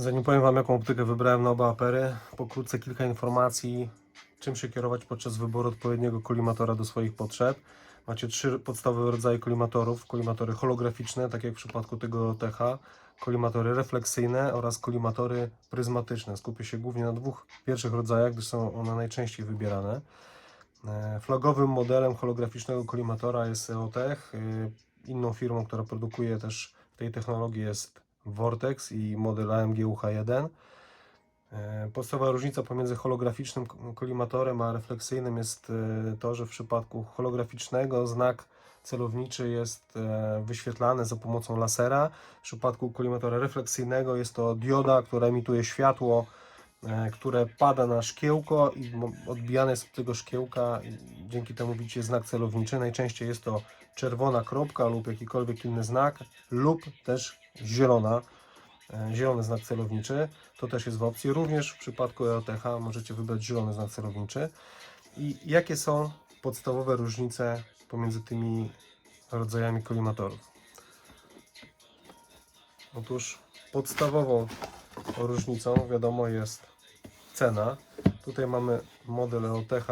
Zanim powiem Wam, jaką optykę wybrałem na oba apery, pokrótce kilka informacji, czym się kierować podczas wyboru odpowiedniego kolimatora do swoich potrzeb. Macie trzy podstawowe rodzaje kolimatorów. Kolimatory holograficzne, tak jak w przypadku tego TH, kolimatory refleksyjne oraz kolimatory pryzmatyczne. Skupię się głównie na dwóch pierwszych rodzajach, gdyż są one najczęściej wybierane. E, Flagowym modelem holograficznego kolimatora jest EOTech. E, Inną firmą, która produkuje też w tej technologii jest Vortex i model AMG UH1. E, Podstawowa różnica pomiędzy holograficznym kolimatorem a refleksyjnym jest e, to, że w przypadku holograficznego znak celowniczy jest e, wyświetlany za pomocą lasera. W przypadku kolimatora refleksyjnego jest to dioda, która emituje światło, które pada na szkiełko i odbijane jest od tego szkiełka. Dzięki temu widzicie znak celowniczy. Najczęściej jest to czerwona kropka lub jakikolwiek inny znak, lub też zielona, e, zielony znak celowniczy. To też jest w opcji. Również w przypadku EOTH możecie wybrać zielony znak celowniczy. I jakie są podstawowe różnice pomiędzy tymi rodzajami kolimatorów? Otóż podstawową różnicą, wiadomo, jest cena. Tutaj mamy model EOTH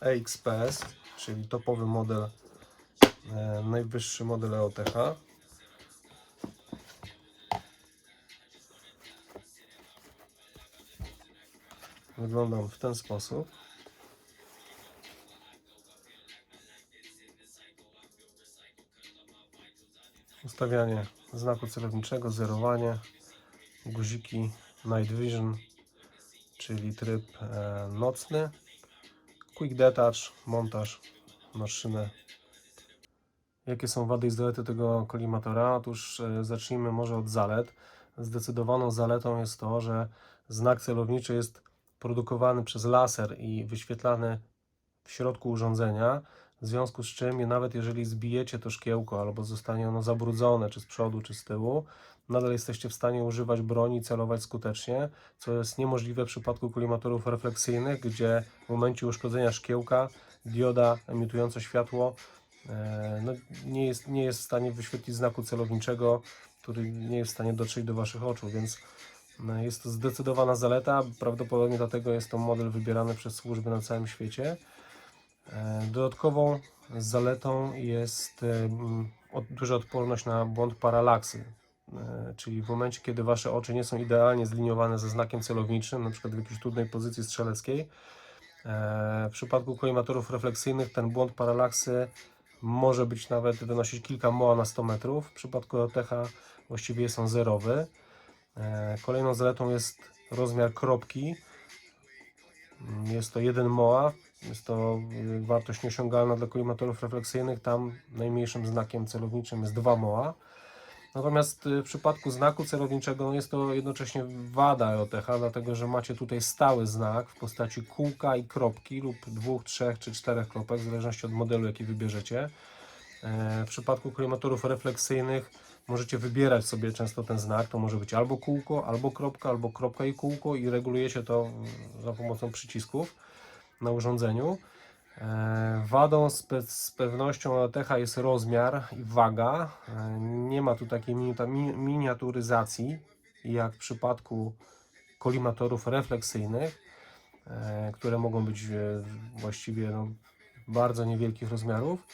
EXPS, czyli topowy model, e, najwyższy model EOTH. Wygląda on w ten sposób. Ustawianie znaku celowniczego, zerowanie, guziki Night Vision, czyli tryb e, nocny, Quick Detach, montaż na szynę. Jakie są wady i zalety tego kolimatora? Otóż e, zacznijmy może od zalet. Zdecydowaną zaletą jest to, że znak celowniczy jest produkowany przez laser i wyświetlany w środku urządzenia, w związku z czym nawet jeżeli zbijecie to szkiełko albo zostanie ono zabrudzone, czy z przodu, czy z tyłu, nadal jesteście w stanie używać broni i celować skutecznie, co jest niemożliwe w przypadku kolimatorów refleksyjnych, gdzie w momencie uszkodzenia szkiełka dioda emitująca światło e, no, nie, jest, nie jest w stanie wyświetlić znaku celowniczego, który nie jest w stanie dotrzeć do Waszych oczu, więc jest to zdecydowana zaleta. Prawdopodobnie dlatego jest to model wybierany przez służby na całym świecie. E, Dodatkową zaletą jest e, duża odporność na błąd paralaksy. E, Czyli w momencie, kiedy Wasze oczy nie są idealnie zliniowane ze znakiem celowniczym, przykład w jakiejś trudnej pozycji strzeleckiej, w przypadku kolimatorów refleksyjnych ten błąd paralaksy może być nawet wynosić kilka moa na 100 metrów. W przypadku OTH właściwie on zerowy. E, Kolejną zaletą jest rozmiar kropki. Jest to 1 moa. Jest to y, wartość nieosiągalna dla kolimatorów refleksyjnych. Tam najmniejszym znakiem celowniczym jest 2 moa. Natomiast y, w przypadku znaku celowniczego jest to jednocześnie wada EOTH, dlatego że macie tutaj stały znak w postaci kółka i kropki lub dwóch, trzech czy czterech kropek, w zależności od modelu, jaki wybierzecie. E, W przypadku kolimatorów refleksyjnych możecie wybierać sobie często ten znak. To może być albo kółko, albo kropka, albo kropka i kółko i regulujecie to mm, za pomocą przycisków na urządzeniu. E, Wadą z, pe z pewnością EOTH jest rozmiar i waga. E, Nie ma tu takiej miniaturyzacji jak w przypadku kolimatorów refleksyjnych, e, które mogą być właściwie no, bardzo niewielkich rozmiarów.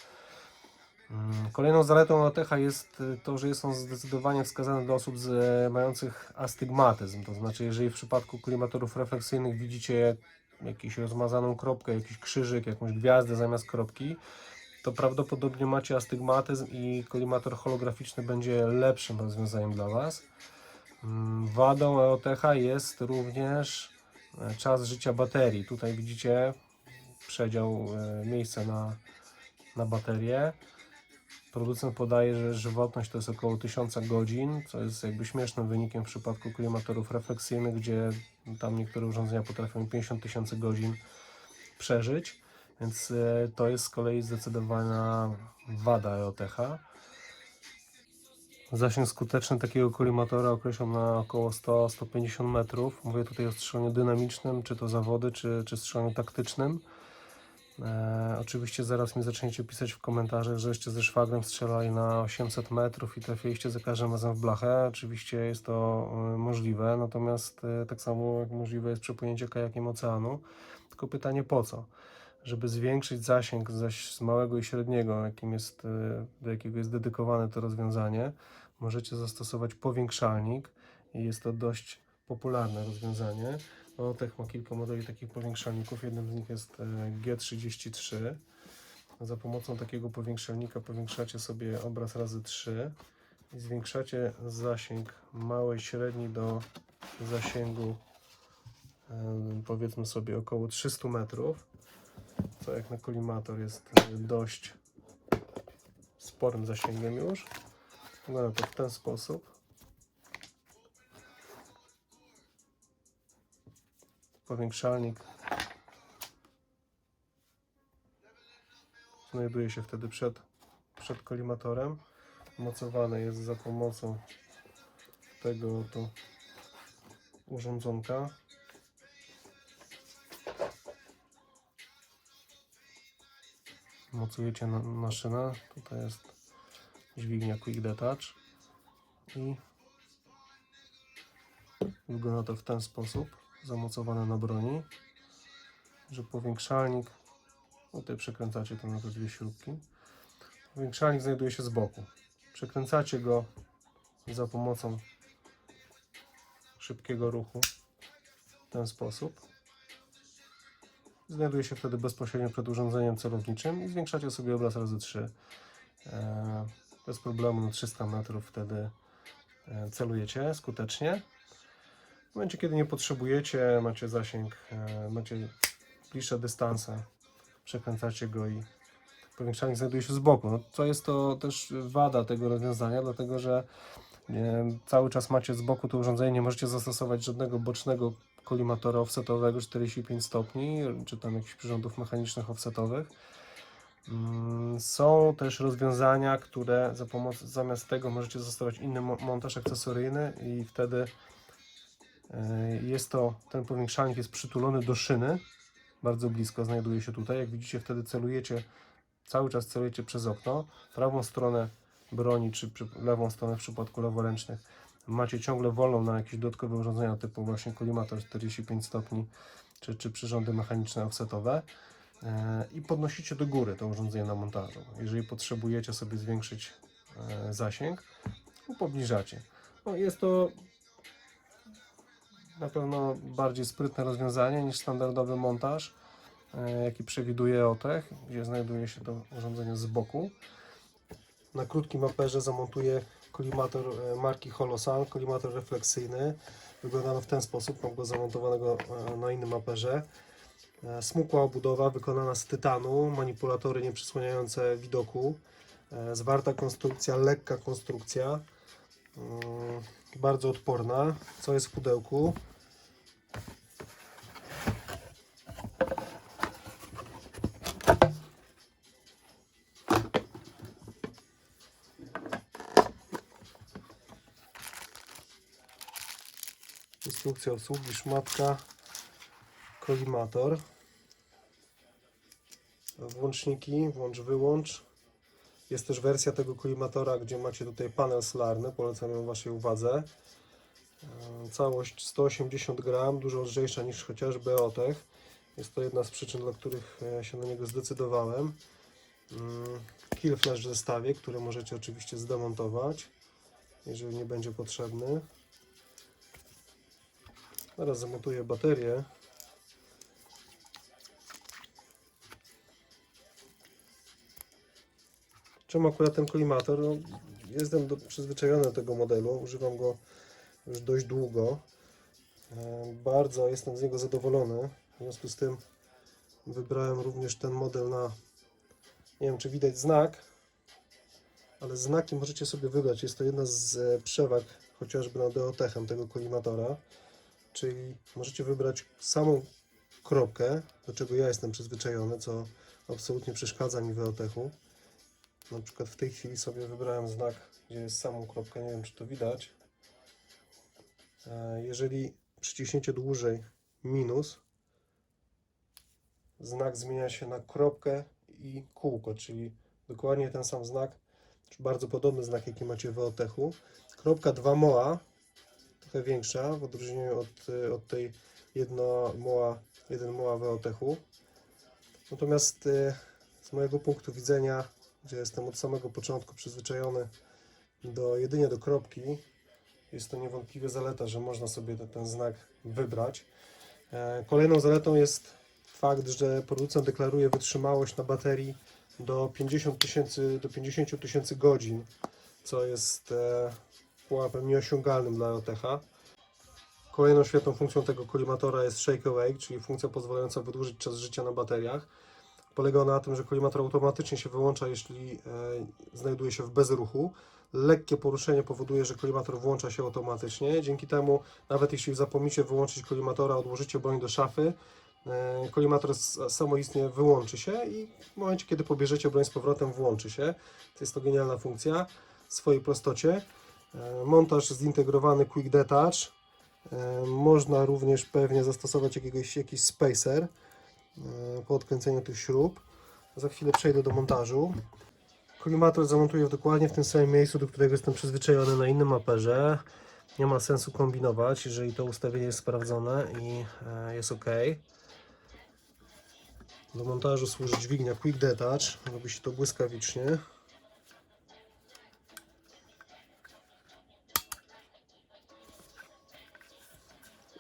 Mm, Kolejną zaletą EOTH jest y, to, że jest on zdecydowanie wskazany dla osób z, e, mających astygmatyzm. To znaczy, jeżeli w przypadku kolimatorów refleksyjnych widzicie jakąś rozmazaną kropkę, jakiś krzyżyk, jakąś gwiazdę zamiast kropki, to prawdopodobnie macie astygmatyzm i kolimator holograficzny będzie lepszym rozwiązaniem dla Was. Mm, Wadą EOTH jest również e, czas życia baterii. Tutaj widzicie przedział e, miejsca na, na baterię. Producent podaje, że żywotność to jest około 1000 godzin, co jest jakby śmiesznym wynikiem w przypadku kolimatorów refleksyjnych, gdzie tam niektóre urządzenia potrafią 50 tysięcy godzin przeżyć, więc e, to jest z kolei zdecydowana wada EOTH. Zasięg skuteczny takiego kolimatora określam na około 100-150 metrów. Mówię tutaj o strzelaniu dynamicznym, czy to zawody, czy, czy strzelaniu taktycznym. E, oczywiście zaraz mi zaczniecie pisać w komentarzach, że jeszcze ze szwagrem strzelali na 800 metrów i trafiliście za każdym razem w blachę. Oczywiście jest to e, możliwe, natomiast e, tak samo jak możliwe jest przepłynięcie kajakiem oceanu. Tylko pytanie po co? Żeby zwiększyć zasięg zaś z małego i średniego, jakim jest, e, do jakiego jest dedykowane to rozwiązanie, możecie zastosować powiększalnik i jest to dość popularne rozwiązanie. Otech ma kilka modeli takich powiększalników. Jednym z nich jest e, G33. Za pomocą takiego powiększalnika powiększacie sobie obraz razy 3 i zwiększacie zasięg mały, średni do zasięgu e, powiedzmy sobie około 300 metrów, co jak na kolimator jest e, dość sporym zasięgiem już. Wygląda to w ten sposób. Powiększalnik znajduje się wtedy przed, przed kolimatorem. Mocowany jest za pomocą tego oto urządzonka. Mocujecie na. Tutaj jest dźwignia Quick Detach i wygląda to w ten sposób zamocowane na broni, że powiększalnik, tutaj przekręcacie to na te dwie śrubki, powiększalnik znajduje się z boku. Przekręcacie go za pomocą szybkiego ruchu w ten sposób. Znajduje się wtedy bezpośrednio przed urządzeniem celowniczym i zwiększacie sobie obraz razy 3. E, bez problemu na 300 metrów wtedy e, celujecie skutecznie. W momencie, kiedy nie potrzebujecie, macie zasięg, e, macie bliższe dystanse, przekręcacie go i powiększalnik znajduje się z boku. No, co jest to też wada tego rozwiązania, dlatego że e, cały czas macie z boku to urządzenie, nie możecie zastosować żadnego bocznego kolimatora offsetowego 45 stopni, czy tam jakichś przyrządów mechanicznych offsetowych. Mm, Są też rozwiązania, które za pomocą, zamiast tego możecie zastosować inny mo- montaż akcesoryjny i wtedy jest to, ten powiększalnik jest przytulony do szyny, bardzo blisko znajduje się tutaj. Jak widzicie, wtedy celujecie, cały czas celujecie przez okno. Prawą stronę broni, czy lewą stronę w przypadku leworęcznych macie ciągle wolną na jakieś dodatkowe urządzenia typu właśnie kolimator 45 stopni, czy, czy przyrządy mechaniczne offsetowe e, i podnosicie do góry to urządzenie na montażu. Jeżeli potrzebujecie sobie zwiększyć e, zasięg, obniżacie. No, jest to na pewno bardziej sprytne rozwiązanie niż standardowy montaż, e, jaki przewiduje OTECH, gdzie znajduje się to urządzenie z boku. Na krótkim aperze zamontuję kolimator e, marki Holosan, kolimator refleksyjny. Wygląda on w ten sposób, mam go zamontowanego e, na innym aperze. Smukła obudowa wykonana z tytanu, manipulatory nieprzysłaniające widoku, zwarta konstrukcja, lekka konstrukcja, bardzo odporna. Co jest w pudełku? Instrukcja obsługi, szmatka, kolimator, włączniki, włącz, wyłącz. Jest też wersja tego kolimatora, gdzie macie tutaj panel solarny, polecam ją Waszej uwadze. E, Całość 180 gram, dużo lżejsza niż chociażby Otech. Jest to jedna z przyczyn, dla których e, się na niego zdecydowałem. Mm, Kill flash w zestawie, który możecie oczywiście zdemontować, jeżeli nie będzie potrzebny. Teraz zamontuję baterię. Czemu akurat ten kolimator? No, jestem do, przyzwyczajony do tego modelu, używam go już dość długo. E, Bardzo jestem z niego zadowolony. W związku z tym wybrałem również ten model na. Nie wiem, czy widać znak, ale znaki możecie sobie wybrać. Jest to jedna z przewag chociażby nad Deotechem tego kolimatora. Czyli możecie wybrać samą kropkę, do czego ja jestem przyzwyczajony, co absolutnie przeszkadza mi w Eotechu. Na przykład w tej chwili sobie wybrałem znak, gdzie jest samą kropkę, nie wiem czy to widać. E, Jeżeli przyciśniecie dłużej minus, znak zmienia się na kropkę i kółko, czyli dokładnie ten sam znak, czy bardzo podobny znak, jaki macie w Eotechu. Kropka 2 moa, trochę większa, w odróżnieniu od, y, od tej jedno moa, 1 moa w Eotechu. Natomiast y, z mojego punktu widzenia, gdzie jestem od samego początku przyzwyczajony do jedynie do kropki, jest to niewątpliwie zaleta, że można sobie ten, ten znak wybrać. E, Kolejną zaletą jest fakt, że producent deklaruje wytrzymałość na baterii do 50 tysięcy do 50 tysięcy godzin, co jest e, pułapem nieosiągalnym dla OTH. Kolejną świetną funkcją tego kolimatora jest Shake Awake, czyli funkcja pozwalająca wydłużyć czas życia na bateriach. Polega na tym, że kolimator automatycznie się wyłącza, jeśli e, znajduje się w bezruchu. Lekkie poruszenie powoduje, że kolimator włącza się automatycznie. Dzięki temu, nawet jeśli zapomnicie wyłączyć kolimatora, odłożycie broń do szafy, e, kolimator samoistnie wyłączy się i w momencie, kiedy pobierzecie broń z powrotem, włączy się. To jest to genialna funkcja w swojej prostocie. E, Montaż zintegrowany Quick Detach. Można również pewnie zastosować jakiegoś, jakiś spacer po odkręceniu tych śrub. Za chwilę przejdę do montażu. Kolimator zamontuję dokładnie w tym samym miejscu, do którego jestem przyzwyczajony na innym maperze. Nie ma sensu kombinować, jeżeli to ustawienie jest sprawdzone i e, jest ok. Do montażu służy dźwignia Quick Detach. Robi się to błyskawicznie.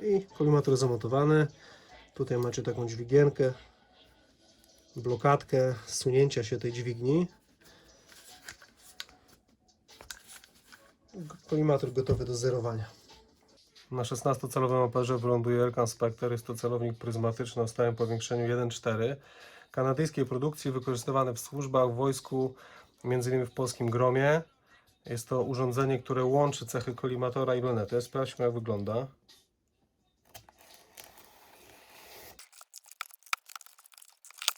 I kolimator zamontowany. Tutaj macie taką dźwigienkę, blokadkę zsunięcia się tej dźwigni. Kolimator gotowy do zerowania. Na 16-calowym aperze wyląduje Elkan Spectre. Jest to celownik pryzmatyczny o stałym powiększeniu 1.4. Kanadyjskiej produkcji, wykorzystywany w służbach, w wojsku, m.in. w polskim Gromie. Jest to urządzenie, które łączy cechy kolimatora i lunety. Sprawdźmy jak wygląda.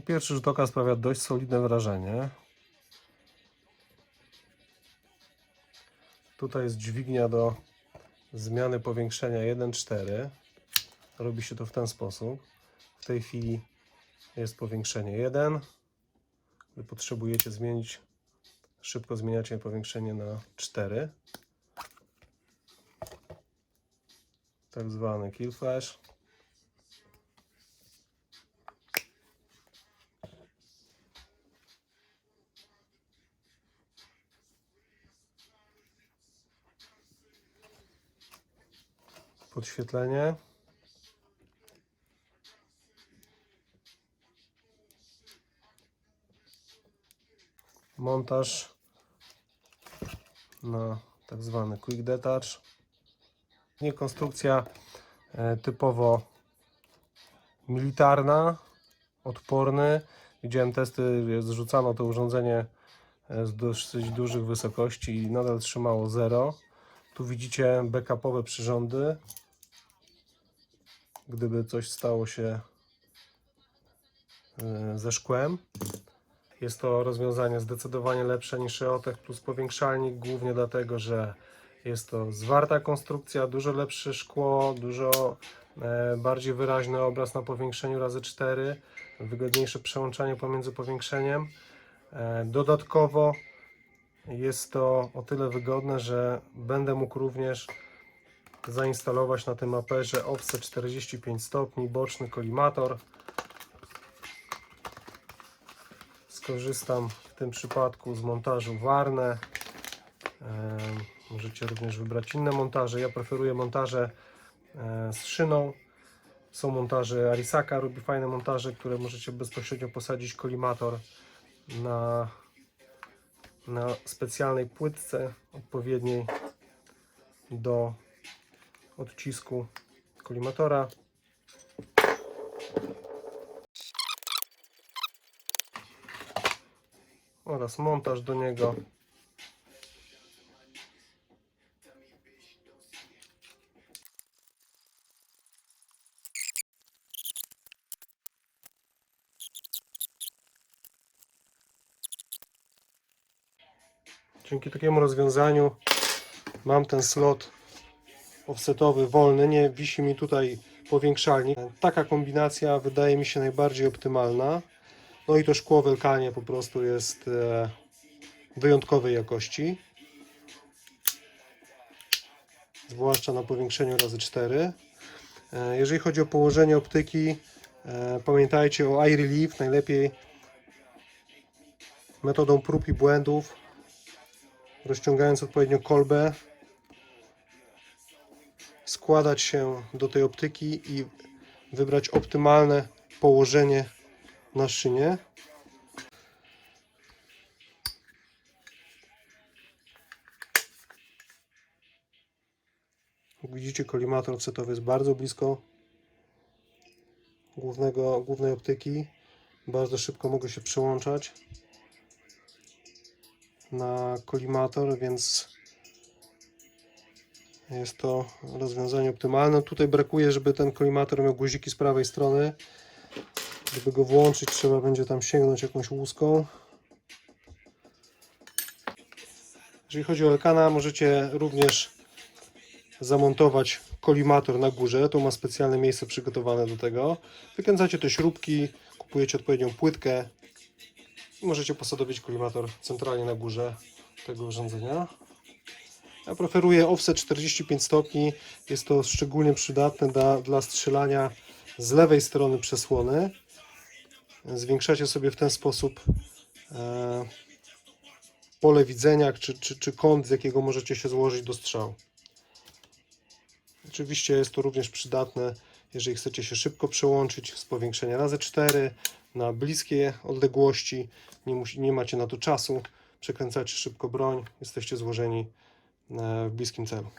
No, pierwszy rzut oka sprawia dość solidne wrażenie. Tutaj jest dźwignia do zmiany powiększenia 1.4. Robi się to w ten sposób. W tej chwili jest powiększenie 1. Gdy potrzebujecie zmienić, szybko zmieniacie powiększenie na 4. Tak zwany kill flash. Podświetlenie. Montaż na tak zwany quick detach. Nie konstrukcja e, typowo militarna, odporny. Widziałem testy, zrzucano to urządzenie e, z dosyć dużych wysokości i nadal trzymało 0. Tu widzicie backupowe przyrządy. Gdyby coś stało się e, ze szkłem. Jest to rozwiązanie zdecydowanie lepsze niż EOTech plus powiększalnik, głównie dlatego, że jest to zwarta konstrukcja, dużo lepsze szkło, dużo e, bardziej wyraźny obraz na powiększeniu razy 4, wygodniejsze przełączanie pomiędzy powiększeniem. E, Dodatkowo jest to o tyle wygodne, że będę mógł również zainstalować na tym aperze offset 45 stopni, boczny kolimator. Skorzystam w tym przypadku z montażu Warne. E, Możecie również wybrać inne montaże. Ja preferuję montaże e, z szyną. Są montaże Arisaka, robi fajne montaże, które możecie bezpośrednio posadzić kolimator na na specjalnej płytce odpowiedniej do odcisku kolimatora. Oraz montaż do niego. Dzięki takiemu rozwiązaniu mam ten slot offsetowy wolny, nie wisi mi tutaj powiększalnik. Taka kombinacja wydaje mi się najbardziej optymalna. No i to szkło Welkanie po prostu jest e, wyjątkowej jakości. Zwłaszcza na powiększeniu razy 4. E, Jeżeli chodzi o położenie optyki, e, pamiętajcie o eye relief, najlepiej metodą prób i błędów, rozciągając odpowiednio kolbę, składać się do tej optyki i wybrać optymalne położenie na szynie. Jak widzicie, kolimator offsetowy jest bardzo blisko głównego, głównej optyki. Bardzo szybko mogę się przełączać na kolimator, więc jest to rozwiązanie optymalne. Tutaj brakuje, żeby ten kolimator miał guziki z prawej strony. Żeby go włączyć, trzeba będzie tam sięgnąć jakąś łuską. Jeżeli chodzi o Elkana, możecie również zamontować kolimator na górze. Tu ma specjalne miejsce przygotowane do tego. Wykręcacie te śrubki, kupujecie odpowiednią płytkę i możecie posadowić kolimator centralnie na górze tego urządzenia. Ja preferuję offset 45 stopni. Jest to szczególnie przydatne dla, dla strzelania z lewej strony przesłony. Zwiększacie sobie w ten sposób e, pole widzenia, czy, czy, czy kąt, z jakiego możecie się złożyć do strzału. Oczywiście jest to również przydatne, jeżeli chcecie się szybko przełączyć z powiększenia razy 4 na bliskie odległości. Nie, musi, nie macie na to czasu. Przekręcacie szybko broń, jesteście złożeni e, w bliskim celu.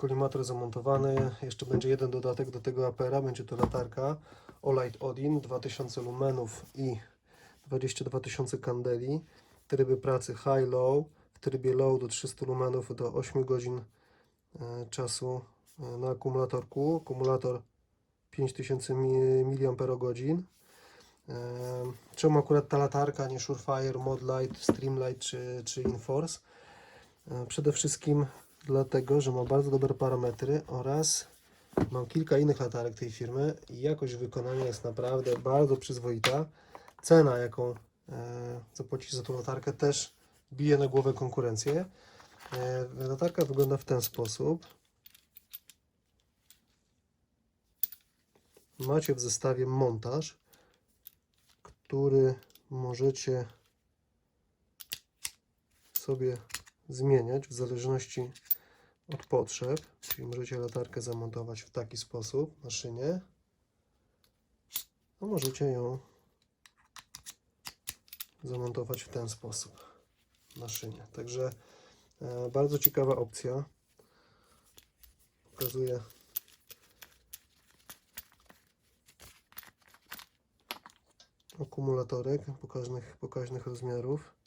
Kolimator zamontowany. Jeszcze będzie jeden dodatek do tego apera. Będzie to latarka Olight Odin 2000 lumenów i 22 tysiące kandeli. Tryby pracy high-low. W trybie low do 300 lumenów do 8 godzin e, czasu e, na akumulatorku. Akumulator 5000 mAh. E, Czemu akurat ta latarka, nie Surefire, Modlight, Streamlight czy, czy Inforce? Przede wszystkim dlatego, że ma bardzo dobre parametry oraz mam kilka innych latarek tej firmy i jakość wykonania jest naprawdę bardzo przyzwoita. Cena, jaką e, zapłacić za tą latarkę też bije na głowę konkurencję. E, latarka wygląda w ten sposób. Macie w zestawie montaż, który możecie sobie zmieniać w zależności od potrzeb. Czyli możecie latarkę zamontować w taki sposób na szynie, a możecie ją zamontować w ten sposób na szynie. Także e, bardzo ciekawa opcja. Pokazuję akumulatorek pokaźnych, pokaźnych rozmiarów.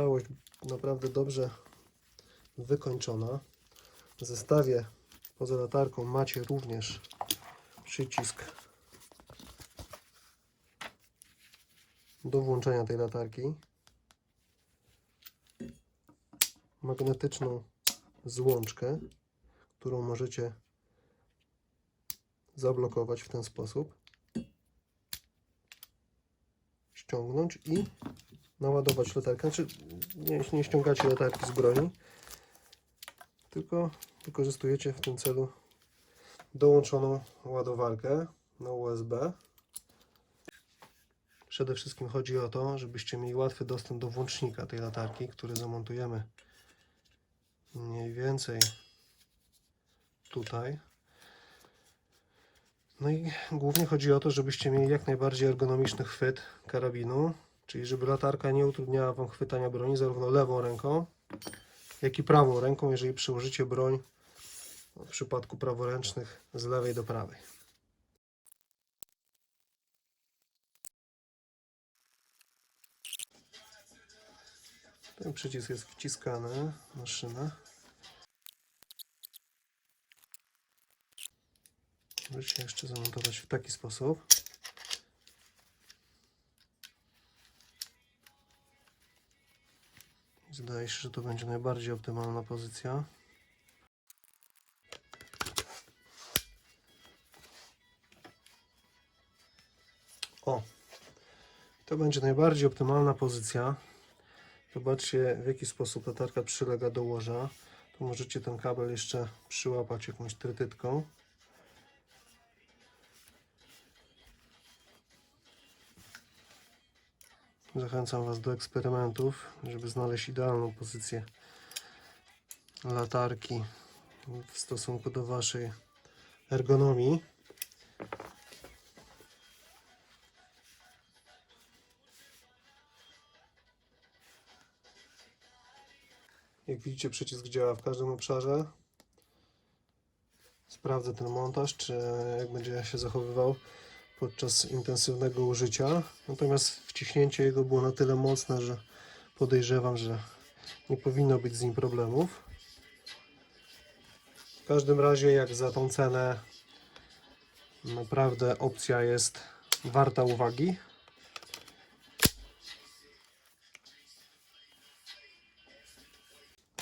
Całość naprawdę dobrze wykończona. W zestawie poza latarką macie również przycisk do włączenia tej latarki. Magnetyczną złączkę, którą możecie zablokować w ten sposób. Ściągnąć i naładować latarkę. Znaczy, nie, nie ściągacie latarki z broni, tylko wykorzystujecie w tym celu dołączoną ładowarkę na USB. Przede wszystkim chodzi o to, żebyście mieli łatwy dostęp do włącznika tej latarki, który zamontujemy mniej więcej tutaj. No i głównie chodzi o to, żebyście mieli jak najbardziej ergonomiczny chwyt karabinu, czyli żeby latarka nie utrudniała Wam chwytania broni zarówno lewą ręką, jak i prawą ręką, jeżeli przyłożycie broń w przypadku praworęcznych z lewej do prawej. Ten przycisk jest wciskany na szynę. Możecie jeszcze zamontować w taki sposób. Zdaje się, że to będzie najbardziej optymalna pozycja. O, to będzie najbardziej optymalna pozycja. Zobaczcie w jaki sposób latarka przylega do łoża. Tu możecie ten kabel jeszcze przyłapać jakąś trytytką. Zachęcam Was do eksperymentów, żeby znaleźć idealną pozycję latarki w stosunku do Waszej ergonomii. Jak widzicie, przycisk działa w każdym obszarze. Sprawdzę ten montaż, czy jak będzie się zachowywał podczas intensywnego użycia. Natomiast wciśnięcie jego było na tyle mocne, że podejrzewam, że nie powinno być z nim problemów. W każdym razie, jak za tą cenę, naprawdę opcja jest warta uwagi.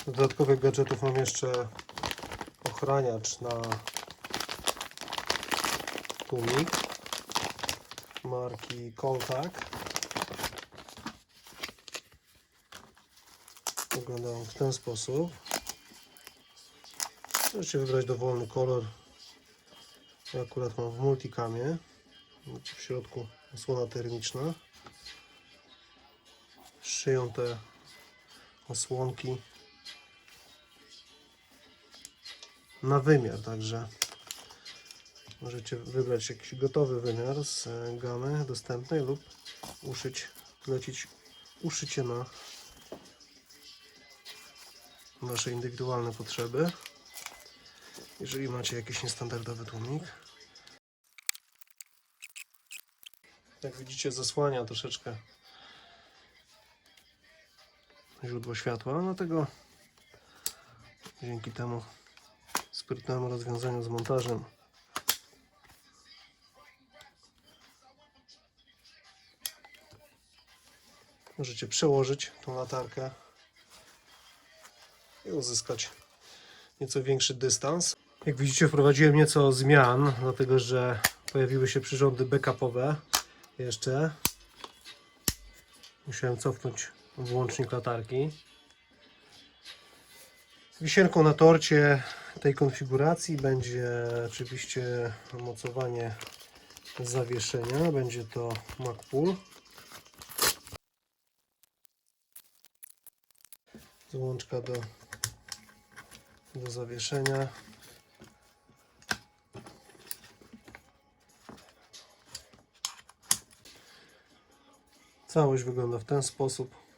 Dodatkowych gadżetów mam jeszcze ochraniacz na tłumik marki Koltak. Wygląda on w ten sposób. Możecie wybrać dowolny kolor. Ja akurat mam w multicamie. W środku osłona termiczna. Szyją te osłonki na wymiar, także możecie wybrać jakiś gotowy wymiar z e, gamy dostępnej lub uszyć, zlecić uszycie na Wasze indywidualne potrzeby. Jeżeli macie jakiś niestandardowy tłumik. Jak widzicie zasłania troszeczkę źródło światła, dlatego dzięki temu sprytnemu rozwiązaniu z montażem możecie przełożyć tą latarkę i uzyskać nieco większy dystans. Jak widzicie wprowadziłem nieco zmian, dlatego że pojawiły się przyrządy backupowe jeszcze. Musiałem cofnąć włącznik latarki. Wisienką na torcie tej konfiguracji będzie oczywiście mocowanie zawieszenia. Będzie to MacPool. Złączka do, do zawieszenia. Całość wygląda w ten sposób.